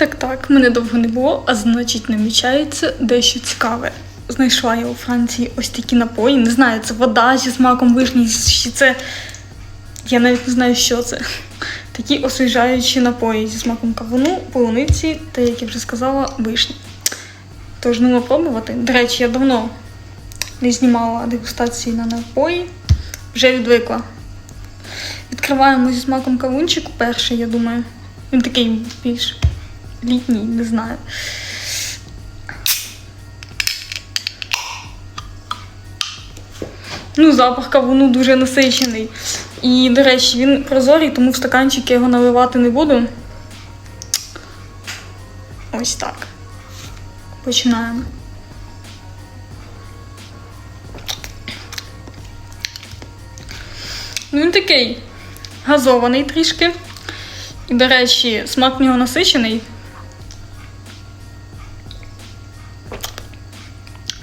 Так, так, мене довго не було, а значить намічається дещо цікаве. Знайшла я у Франції ось такі напої. Не знаю, це вода зі смаком вишні, чи це. Я навіть не знаю, що це. Такі освіжаючі напої зі смаком кавуну, полуниці та, як я вже сказала, вишні. Тож нема пробувати. До речі, я давно не знімала дегустації на напої, вже відвикла. Відкриваємо зі смаком кавунчику перший, я думаю. Він такий більш літній, не знаю. Ну, запах кавуну дуже насичений. І, до речі, він прозорий, тому в стаканчик я його наливати не буду. Ось так. Починаємо. Ну, він такий газований трішки. І, до речі, смак в нього насичений.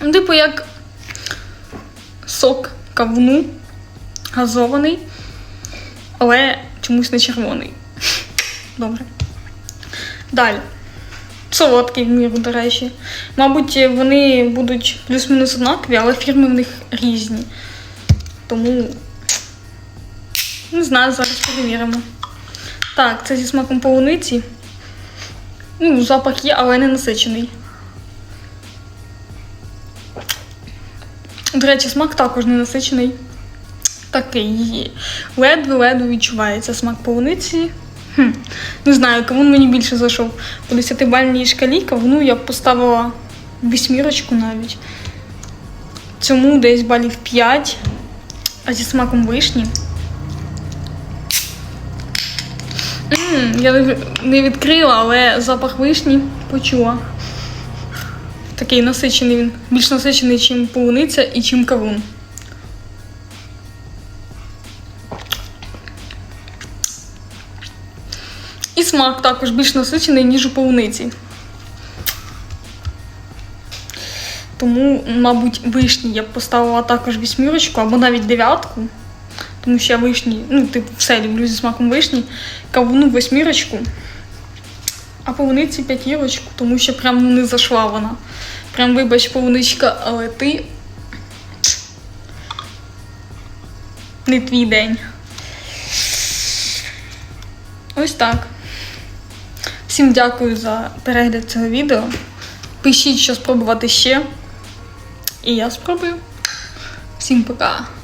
Ну, Типу, як сок кавуну газований, але чомусь не червоний. Добре. Далі. Солодкий в міру, до речі. Мабуть, вони будуть плюс-мінус однакові, але фірми в них різні. Тому не знаю, зараз перевіримо. Так, це зі смаком полуниці. Ну, запах є, але не насичений. До речі, смак також не насичений. Такий. Ледве-ледве відчувається смак полуниці. Хм. Не знаю, кавун мені більше зайшов. По 10-бальній шкалі кавуну я б поставила вісьмірочку навіть. Цьому десь балів 5, а зі смаком вишні. М, Я не- не відкрила, але запах вишні почула. Такий насичений він. Більш насичений, чим полуниця і чим кавун. І смак також більш насичений, ніж у полуниці. Тому, мабуть, вишні я б поставила також вісьмірочку або навіть дев'ятку. Тому що я вишні, ну, типу, все люблю зі смаком вишні. Кавуну восьмірочку, а полуниці п'ятірочку, тому що прям ну, не зайшла вона. Прям вибач, полуничка, але ти не твій день. Ось так. Всім дякую за перегляд цього відео. Пишіть, що спробувати ще. І я спробую. Всім пока!